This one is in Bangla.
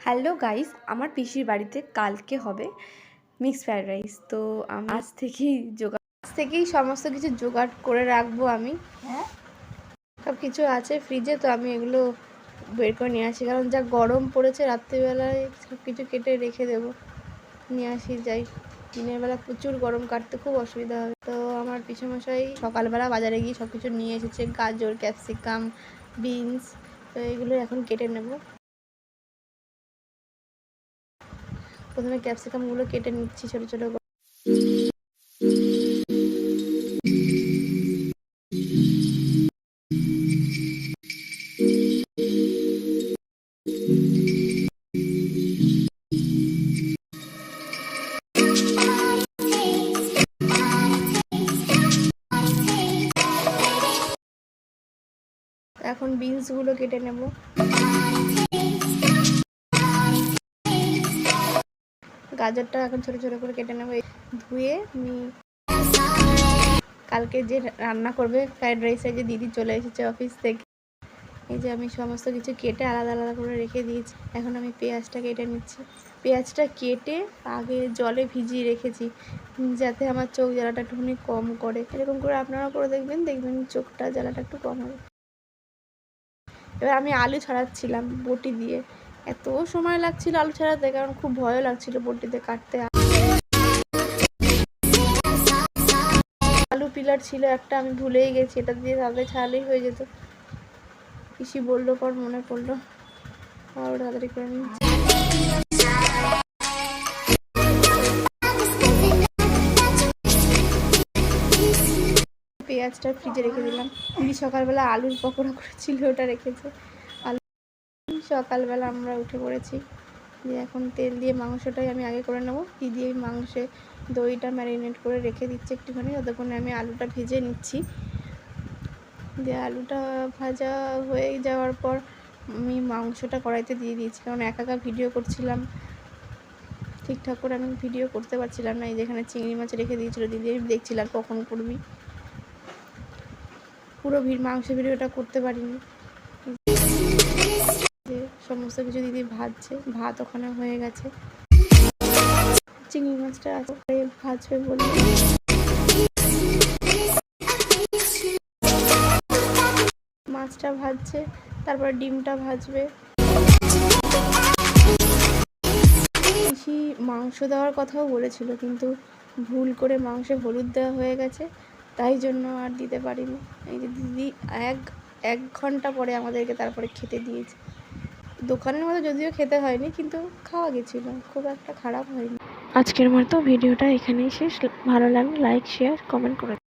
হ্যালো গাইস আমার পিসির বাড়িতে কালকে হবে মিক্স ফ্রাইড রাইস তো আমি আজ থেকেই জোগাড় আজ থেকেই সমস্ত কিছু জোগাড় করে রাখব আমি। হ্যাঁ? সব কিছু আছে ফ্রিজে তো আমি এগুলো বের করে নিয়ে আসি। কারণ যা গরম পড়েছে রাত্রিবেলায় সব কিছু কেটে রেখে দেবো। নিয়ে আসি যাই। দিনের বেলা প্রচুর গরম কাটতে খুব অসুবিধা হবে। তো আমার পিছুমশাই সকালবেলা বাজারে গিয়ে সব কিছু নিয়ে এসেছে। গাজর ক্যাপসিকাম বিনস তো এগুলো এখন কেটে নেব। প্রথমে ক্যাপসিকামগুলো কেটে নিচ্ছি ছোটো ছোটো এখন বিনসগুলো কেটে নেব। গাজরটা এখন ছোট ছোট করে কেটে নেব ধুয়ে আমি কালকে যে রান্না করবে ফ্রাইড রাইসের যে দিদি চলে এসেছে অফিস থেকে, এই যে আমি সমস্ত কিছু কেটে আলাদা আলাদা করে রেখে দিয়েছি। এখন আমি পেঁয়াজটা কেটে নিচ্ছি। পেঁয়াজটা কেটে আগে জলে ভিজিয়ে রেখেছি, যাতে আমার চোখ জ্বালাটা একটুখানি কম করে। এরকম করে আপনারা করে দেখবেন দেখবেন চোখটা জ্বালাটা একটু কম হবে। এবার আমি আলু ছাড়াচ্ছিলাম বটি দিয়ে। এত সময় লাগছিল আলু ছাড়াতে, কারণ খুব ভয়ও লাগছিল বটিতে কাটতে। আলু পিলার ছিল একটা, আমি ভুলেই গেছি, এটা দিয়ে তাহলে ছাড়ালেই হয়ে যেত। পিসি বলল, পর মনে পড়ল। তাড়াতাড়ি করে নিচ্ছি পেঁয়াজটা ফ্রিজে রেখে দিলাম। দিদি সকালবেলা আলুর পকোড়া করেছিল, ওটা রেখেছে। সকালবেলা আমরা উঠে পড়েছি। দিয়ে এখন তেল দিয়ে মাংসটাই আমি আগে করে নেব। দিদি এই মাংসে দইটা ম্যারিনেট করে রেখে দিচ্ছি একটুখানি, ততক্ষণে আমি আলুটা ভেজে নিচ্ছি। দিয়ে আলুটা ভাজা হয়ে যাওয়ার পর আমি মাংসটা কড়াইতে দিয়ে দিয়েছি, কারণ একা একা ভিডিও করছিলাম। ঠিকঠাক করে আমি ভিডিও করতে পারছিলাম না, এই যেখানে চিংড়ি মাছ রেখে দিয়েছিলো দিদি, আমি দেখছিলাম কখন করবি। পুরো ভিড় মাংস ভিডিওটা করতে পারিনি। সমস্ত কিছু দিদি ভাজছে। ভাত ওখানে হয়ে গেছে। চিংড়ি মাছটা ভাজবে বলে মাছটা ভাজছে, তারপর ডিমটা ভাজবে। পিসি মাংস দেওয়ার কথাও বলেছিল, কিন্তু ভুল করে মাংসে হলুদ দেওয়া হয়ে গেছে, তাই জন্য আর দিতে পারিনি। এই যে দিদি এক এক ঘণ্টা পরে আমাদেরকে তারপরে খেতে দিয়েছে। দোকানের মতো যদিও খেতে হয়নি, কিন্তু খাওয়া গেছিল। খুব একটা খারাপ হয়নি। আজকের মতো ভিডিওটা এখানেই শেষ। ভালো লাগলে লাইক শেয়ার কমেন্ট করে